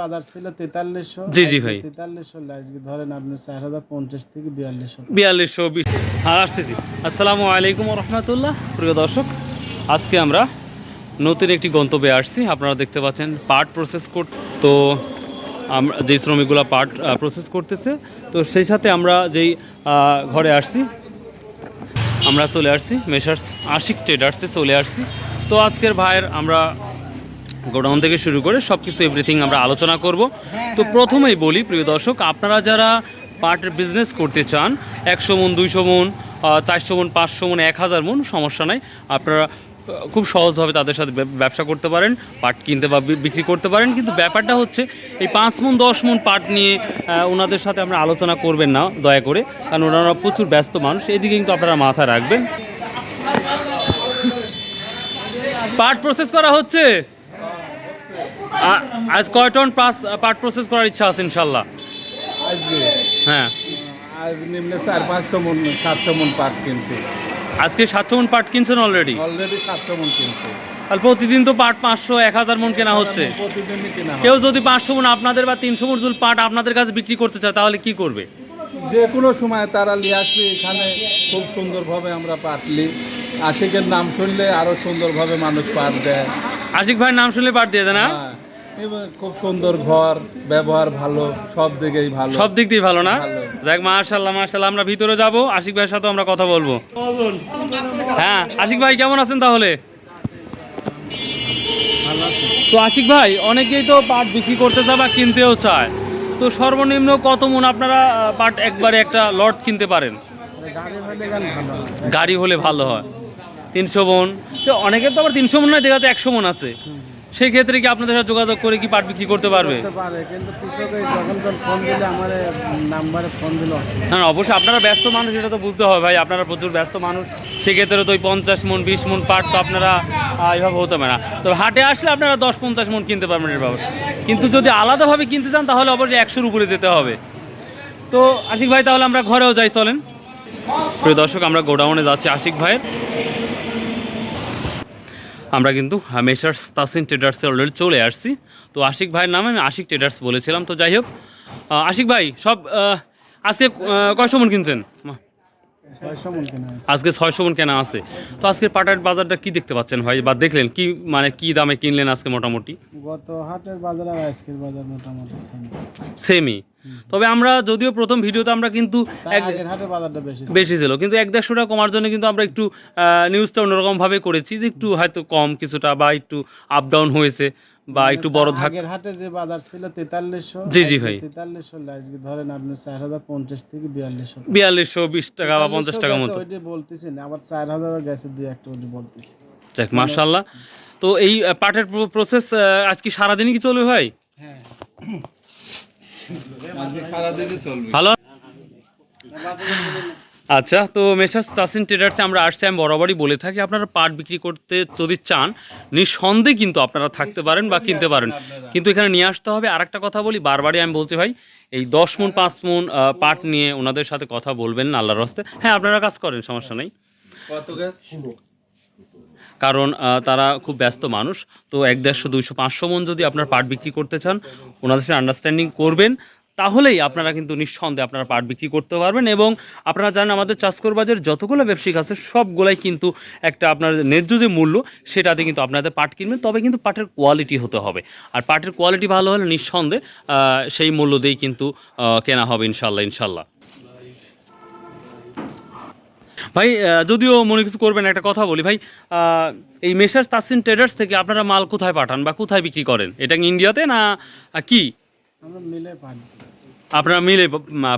বাজার ছিল তেতাল্লিশশো জি, জি ভাই। তেতাল্লিশশো আজকে ধরেন আপনি চার হাজার পঞ্চাশ থেকে বিয়াল্লিশশো। বিয়াল্লিশশো হ্যাঁ আসতেছি। আসসালামু আলাইকুম রহমতুল্লাহ প্রিয় দর্শক। আজকে আমরা নতুন একটি গন্তব্যে আসছি। আপনারা দেখতে পাচ্ছেন পাট প্রসেস কর তো আমরা যেই শ্রমিকগুলো পাট প্রসেস করতেছে তো সেই সাথে আমরা যেই ঘরে আসছি আমরা চলে আসছি মেশার্স আশিক ট্রেডার্সে চলে আসছি। তো আজকের ভাইয়ের আমরা গোডাউন থেকে শুরু করে সব কিছু এভরিথিং আমরা আলোচনা করব। তো প্রথমেই বলি, প্রিয় দর্শক, আপনারা যারা পাটের বিজনেস করতে চান, একশো মন, দুইশো মন চারশো মন, পাঁচশো মন, এক হাজার মন, সমস্যা নাই। আপনারা খুব সহজভাবে তাদের সাথে ব্যবসা করতে পারেন পাট কিনতে বা বিক্রি করতে পারেন। কিন্তু ব্যাপারটা হচ্ছে, এই পাঁচ মন, দশ মন পাট নিয়ে ওনাদের সাথে আপনারা আলোচনা করবেন না, দয়া করে। কারণ ওনারা প্রচুর ব্যস্ত মানুষ, এদিকে কিন্তু আপনারা মাথা রাখবেন। পাট প্রসেস করা হচ্ছে। আজ কয় টন পাস পাট প্রসেস করার ইচ্ছা আছে ইনশাল্লাহ? হ্যাঁ। আজ নিম্নে চার পাঁচশো মন সাতশো মন পাট কিনছে। আজকে সাতশো মন পাট কিনছেন অলরেডি অলরেডি সাতশো মন কিনছে। প্রতিদিন তো পাট পাঁচশো এক হাজার মন কেনা হচ্ছে। হয় কেউ যদি পাঁচশো মন আপনাদের বা তিনশো মন জুল পাট আপনাদের কাছে বিক্রি করতে চায় তাহলে কি করবে? যে কোনো সময় তারা নিয়ে আসবে এখানে খুব সুন্দরভাবে আমরা পাটলি আশিকের নাম শুনলে আরও সুন্দরভাবে মানুষ পাট দেয়। আশিক ভাইয়ের নাম শুনলে পাট দিয়ে দেয় না খুব সুন্দর ঘর ব্যবহার ভালো সব দিকেই ভালো। সব দিক দিয়ে ভালো না? যাক মাশাল্লাহ মাশাল্লাহ আমরা ভিতরে যাব। আশিক ভাইয়ের সাথে আমরা কথা বলব। হ্যাঁ আশিক ভাই কেমন আছেন তাহলে? তো আশিক ভাই অনেকেই তো পাট বিক্রি করতে চায় বা কিনতেও চায়। তো সর্বনিম্ন কত মন আপনারা পাট একবারে একটা লট কিনতে পারেন? গাড়ি হলে ভালো হয়। গাড়ি হলে ভালো হয়। তিনশো মন। তো অনেকের তো আবার তিনশো মন নয় দেখা যাচ্ছে একশো মন আছে। সেই ক্ষেত্রে কি আপনাদের সাথে যোগাযোগ করে কি পাট বিক্রি করতে পারবে? করতে পারে কিন্তু কৃষকে যখন যখন ফোন দিলে আমার নাম্বারে ফোন দিল না না, অবশ্যই আপনারা ব্যস্ত মানুষ এটা তো বুঝতে হবে ভাই আপনারা প্রচুর ব্যস্ত মানুষ। সেক্ষেত্রে তো ওই পঞ্চাশ মন বিশ মন পাট তো আপনারা আহ, এইভাবে হতে পারে না। তো হাটে আসলে আপনারা দশ পঞ্চাশ মন কিনতে পারবেন এভাবে। কিন্তু যদি আলাদাভাবে কিনতে চান তাহলে অবশ্যই একশোর উপরে যেতে হবে। তো আশিক ভাই তাহলে আমরা ঘরেও যাই চলেন। প্রিয় দর্শক আমরা গোডাউনে যাচ্ছি আশিক ভাইয়ের। আমরা কিন্তু মেশার্স তাসিন ট্রেডার্সে অলরেডি চলে আসছি। তো আশিক ভাইয়ের নামে আমি আশিক ট্রেডার্স বলেছিলাম তো যাই হোক আশিক ভাই সব আজকে কয়শো মন কিনছেন। আজকে ছয়শো মন কেনা আছে। তো আজকে পাটার বাজারটা কি দেখতে পাচ্ছেন ভাই? বা দেখলেন কি মানে কি দামে কিনলেন আজকে মোটামুটি? গত হাটের বাজার আর আজকের বাজার মোটামুটি সেম সেমই তবে আমরা যদিও প্রথম ভিডিওতে আমরা কিন্তু বেশি ছিল। কিন্তু এক দেড়শো টাকা কমার জন্য কিন্তু আমরা একটু নিউজটা অন্যরকমভাবে করেছি যে একটু হয়তো কম কিছুটা বা একটু আপ ডাউন হয়েছে বা একটু বড় ধাক আগের হাটে যে বাজার ছিল তেতাল্লিশশো জি, জি ভাই। তেতাল্লিশশো আজকে ধরেন আপনি চার হাজার পঞ্চাশ থেকে বিয়াল্লিশশো। বিয়াল্লিশশো বিশ টাকা বা পঞ্চাশ টাকা মতো। ওইটি বলতেছি না আবার চার হাজার গেছে দুই একটা ওইটি বলতেছি। যাক মার্শাল্লাহ তো এই পাটের প্রসেস আজ কি সারাদিনই কি চলবে ভাই? হ্যাঁ। ভালো আচ্ছা তো মেসার্স তাসিন ট্রেডার্সে আমরা আসছি, আমি বরাবরই বলে থাকি, আপনারা পাট বিক্রি করতে যদি চান, নিঃসন্দেহে কিন্তু আপনারা থাকতে পারেন বা কিনতে পারেন। কিন্তু এখানে নিয়ে আসতে হবে আর একটা কথা বলি, বারবারই আমি বলছি ভাই, এই দশ মন, পাঁচ মন পাট নিয়ে ওনাদের সাথে কথা বলবেন আল্লাহর রাস্তে। হ্যাঁ আপনারা কাজ করেন, সমস্যা নেই। কারণ তারা খুব ব্যস্ত মানুষ। তো এক দেড়শো, দুইশো, পাঁচশো মন যদি আপনার পাট বিক্রি করতে চান, ওনাদের সাথে আন্ডারস্ট্যান্ডিং করবেন, তাহলেই আপনারা কিন্তু নিঃসন্দেহে আপনারা পাট বিক্রি করতে পারবেন এবং আপনারা জানেন আমাদের চাষকর বাজার যতগুলো ব্যবসায়িক আছে, সবগুলাই কিন্তু একটা আপনার ন্যায্য যে মূল্য, সেটাতে কিন্তু আপনাদের পাট কিনবেন, তবে কিন্তু পাটের কোয়ালিটি হতে হবে। আর পাটের কোয়ালিটি ভালো হলে নিঃসন্দেহে সেই মূল্য দিয়েই কিন্তু কেনা হবে ইনশাল্লাহ ইনশাল্লাহ ভাই যদিও মনে কিছু করবেন একটা কথা বলি ভাই এই মেসার তাসিন ট্রেডার্স থেকে আপনারা মাল কোথায় পাঠান বা কোথায় বিক্রি করেন? এটা ইন্ডিয়াতে না কি? আমরা মিলে পাট আপনারা মিলে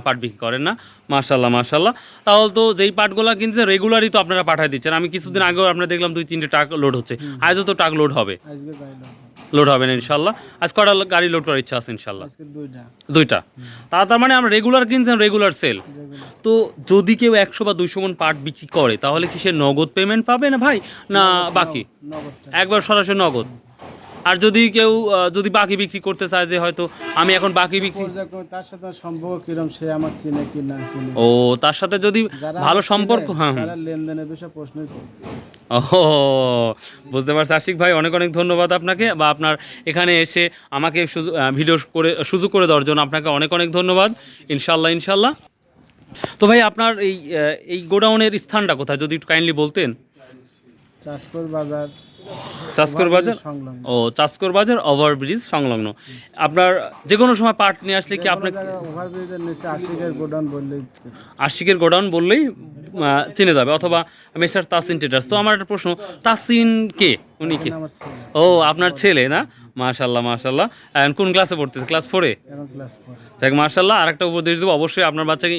পাট বিক্রি করেন না? মার্শাল্লাহ মার্শাল্লাহ তাহলে তো যেই পাটগুলো কিনছে রেগুলারই তো আপনারা পাঠিয়ে দিচ্ছেন। আমি কিছুদিন আগেও আপনার দেখলাম দুই তিনটে ট্রাক লোড হচ্ছে। আজও তো ট্রাক লোড হবে। লোড হবে। না ইনশাল্লাহ আজ কটা গাড়ি লোড করার ইচ্ছা আছে ইনশাল্লাহ দুইটা। দুইটা। তা তার মানে আমরা রেগুলার কিনছেন রেগুলার সেল তো যদি কেউ একশো বা দুইশো মন পাট বিক্রি করে তাহলে কি সে নগদ পেমেন্ট পাবে না ভাই? না বাকি? একবার সরাসরি নগদ? আর যদি কেউ যদি বাকি বিক্রি করতে চায় যে হয়তো আমি এখন বাকি বিক্রি তার সাথে সম্পর্ক কিরম সে আমার চিনে কি না চিনে। ও তার সাথে যদি ভালো সম্পর্ক হ্যাঁ হ্যাঁ। তারা লেনদেনের বিষয়ে প্রশ্ন ও বুঝতে পারছি। আশিক ভাই অনেক অনেক ধন্যবাদ আপনাকে বা আপনার এখানে এসে আমাকে ভিডিও করে সুযোগ করে দেওয়ার জন্য আপনাকে অনেক অনেক ধন্যবাদ। ইনশাল্লাহ ইনশাল্লাহ তো ভাই আপনার এই এই গোডাউনের স্থানটা কোথায় যদি একটু কাইন্ডলি বলতেন? চাষকর বাজার। চাষকর বাজার? ও চাঁচকর বাজার ওভারব্রিজ সংলগ্ন। আপনার যে কোনো সময় পার্ট নিয়ে আসলে কি আপনার আশিকের গোডাউন বললেই আশিকের গোডাউন বললেই চিনে যাবে অথবা মিস্টার তাসিন ট্রেডার্স তো আমার একটা প্রশ্ন তাসিন কে? উনি কে? ও আপনার ছেলে না? মাশাল্লাহ মাশাল্লাহ And কোন ক্লাসে পড়তেছে? ক্লাস ফোরে যাক মাশাল্লাহ আর একটা উপদেশ দেবো। অবশ্যই আপনার বাচ্চাকে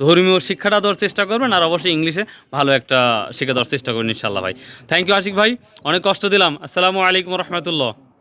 ধর্মীয় শিক্ষাটা দেওয়ার চেষ্টা করবেন আর অবশ্যই ইংলিশে ভালো একটা শিখে দেওয়ার চেষ্টা করবেন ইনশাল্লাহ ভাই। থ্যাংক ইউ আশিক ভাই। অনেক কষ্ট দিলাম। আসসালামু আলাইকুম রহমতুল্লাহ।